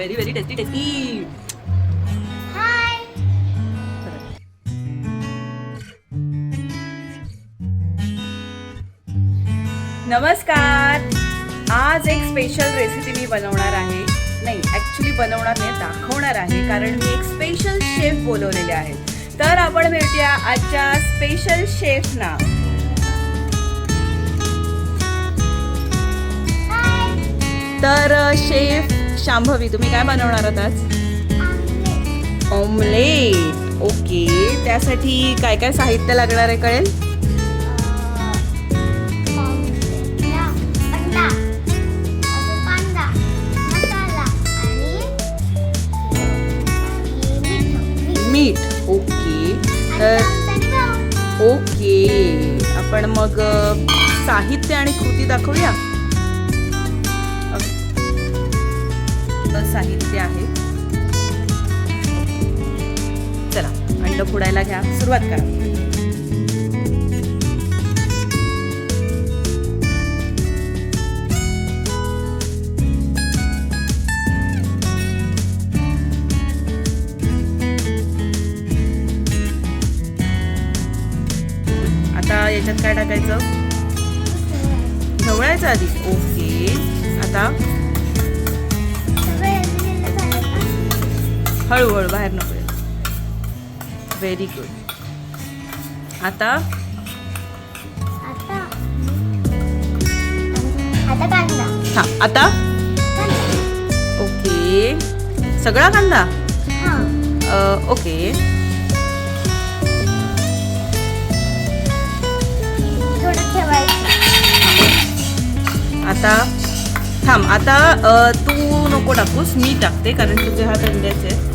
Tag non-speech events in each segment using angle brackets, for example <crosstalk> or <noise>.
Very very tasty tasty नमस्कार. आज एक स्पेशल रेसिपी मी बनवणार आहे. नाही ॲक्च्युली बनवणार नाही दाखवणार आहे कारण मी एक स्पेशल शेफ बोलवलेले आहेत तर आपण भेटूया आजच्या स्पेशल शेफना तर शेफ शांभवी तुम्ही काय बनवणार आहात आज? ऑमलेट. ओके. त्यासाठी काय काय साहित्य लागणार आहे कळेल? मीठ. ओके. तर ओके. आपण मग साहित्य आणि कृती दाखवूया. साहित्य आहे. चला अंड फोडायला घ्या. सुरुवात करा. आता याच्यात काय टाकायचं? ढवळायचं आधी. ओके. आता हळूहळू बाहेर नको. व्हेरी गुड आता? हा आता? ओके सगळा कांदा? हा. ओके आता? थांब आता तू नको टाकूस मी टाकते कारण तुझे हात अंड्याचे आहेत.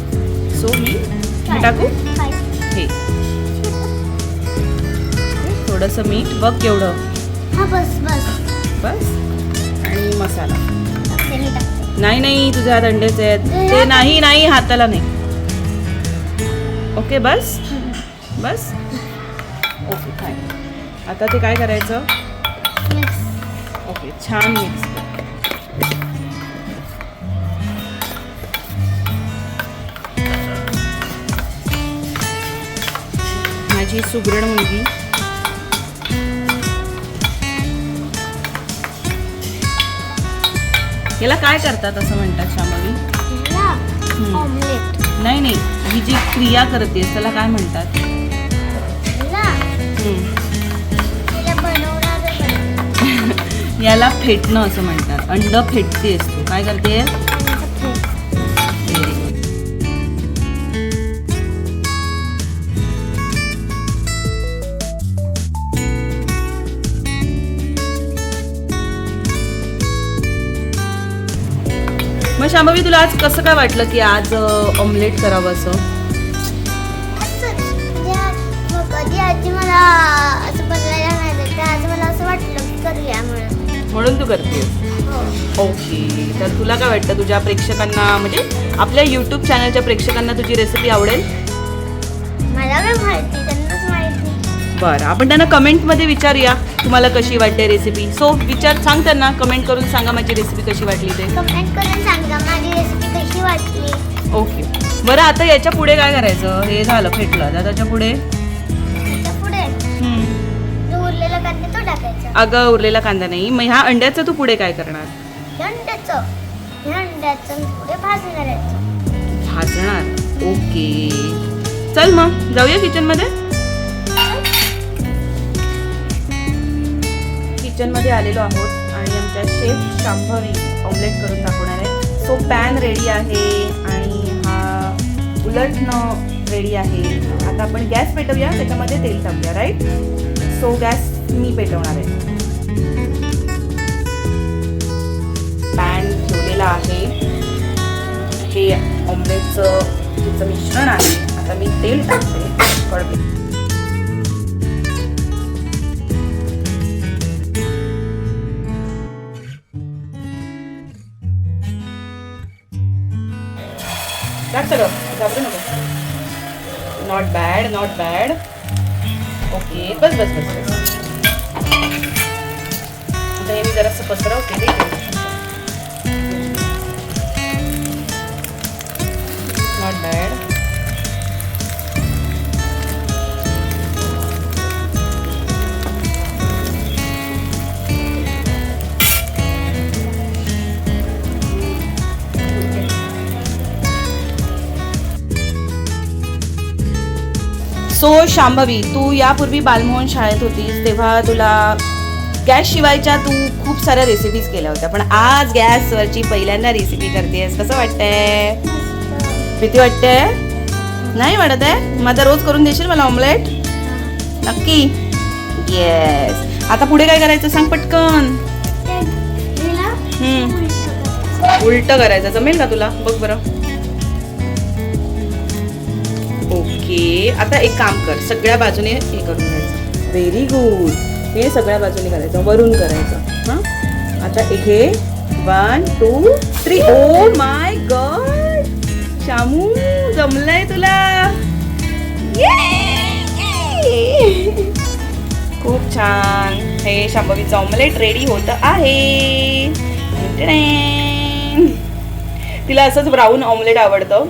सो मी टाकू? हे थोडंसं मीठ बघ केवढं. हा बस बस. बस. आणि मसाला. नाही नाही तुझे हात अंड्याचे आहेत. ते नाही नाही. हाताला नाही. ओके बस. बस. ओके फाय आता ते काय करायचं? ओके छान मिक्स माझी सुगरण मुलगी. याला काय करतात असं म्हणतात. ऑमलेट नाही नाही. ही जी क्रिया करतेस त्याला काय म्हणतात? याला? <laughs> फेटणं असं म्हणतात. अंड फेटतेस तू. काय करते शांभवी तुला आज कसं काय वाटलं की आज ऑमलेट करावं असं? कधी आजी मला असं बनवायला तर आज मला असं वाटलं की करूया म्हणून म्हणून तू करतेस? हो ओके. तर तुला काय वाटतं? तुझ्या प्रेक्षकांना म्हणजे आपल्या यूट्यूब चॅनलच्या प्रेक्षकांना तुझी रेसिपी आवडेल? मला काय माहिती. बरं आपण त्यांना कमेंटमध्ये विचारूया तुम्हाला कशी वाटते रेसिपी सो विचार सांग त्यांना कमेंट करून सांगा माझी रेसिपी कशी वाटली ते. कमेंट करून सांगा माझी रेसिपी कशी वाटली. ओके बरं आता याच्यापुढे काय करायचं? हे झालं फेटलं. आता त्याच्या पुढे? अगं उरलेला कांदा नाही. मग ह्या अंड्याचं तू पुढे काय करणार? भाजणार ओके चल मग जाऊया किचनमध्ये किचनमध्ये आलेलो आहोत आणि आमच्या शेफ शांभवी ऑमलेट करून दाखवणार आहे. सो पॅन रेडी आहे आणि हा उलटणं रेडी आहे. आता आपण गॅस पेटवूया त्याच्यामध्ये तेल टाकूया राईट सो गॅस मी पेटवणार आहे. पॅन ठेवलेला आहे. हे ऑमलेटचं तिचं मिश्रण आहे. आता मी तेल टाकते. कळते टाक सगळं घाबरू नको. Not bad not bad okay बस बस बस बस. आता हे मी जरासं पसरवते सो शांभवी तू यापूर्वी बालमोहन शाळेत होतीस तेव्हा तुला गॅस शिवायच्या तू खूप साऱ्या रेसिपीज केल्या होत्या पण आज गॅसवरची पहिल्यांदा रेसिपी करतेस कसं वाटतंय? भीती वाटते नाही वाटत आहे? माझा रोज करून देशील मला ऑमलेट नक्की. येस आता पुढे काय करायचं सांग पटकन. उलट करायचं. जमेल का तुला? बघ बरं. ओके आता एक काम कर सगळ्या बाजूने हे करून घ्यायचं. व्हेरी गुड हे सगळ्या बाजूने करायचं वरून करायचं. हां? आता एक हे one two three oh my god Shamu जमलंय तुला. खूप छान. हे शांभवीचं ऑमलेट रेडी होत आहे. तिला असंच ब्राऊन ऑमलेट आवडतं.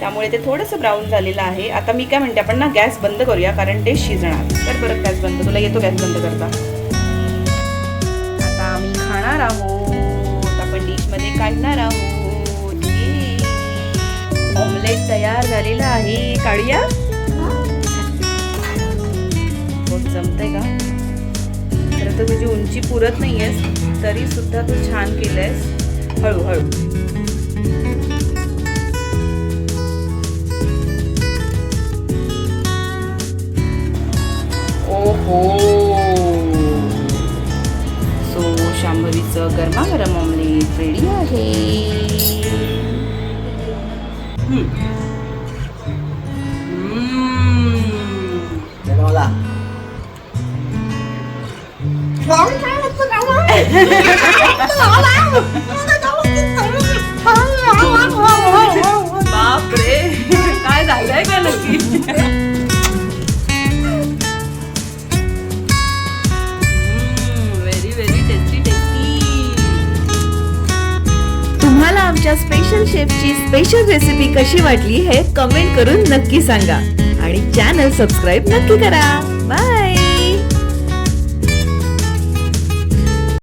त्यामुळे ते थोडंसं ब्राऊन झालेलं आहे. आता मी काय म्हणते आपण ना गॅस बंद करूया कारण ते शिजणार. तर परत गॅस बंद. तुला येतो गॅस बंद करता? आता आम्ही खाणार आहोत. आपण डिशमध्ये काढणार आहोत. ऑमलेट तयार झालेला आहे. काढूया? जमतंय का? तर तुझी उंची पुरत नाहीयेस. तरी सुद्धा तू छान केलंयस. हळूहळू. ऑमलेट रेडी आहे हम्म. हम्म. मला बापरे आमच्या स्पेशल शेफची स्पेशल रेसिपी कशी वाटली हे कमेंट करून नक्की सांगा. आणि चॅनल सबस्क्राईब नक्की करा.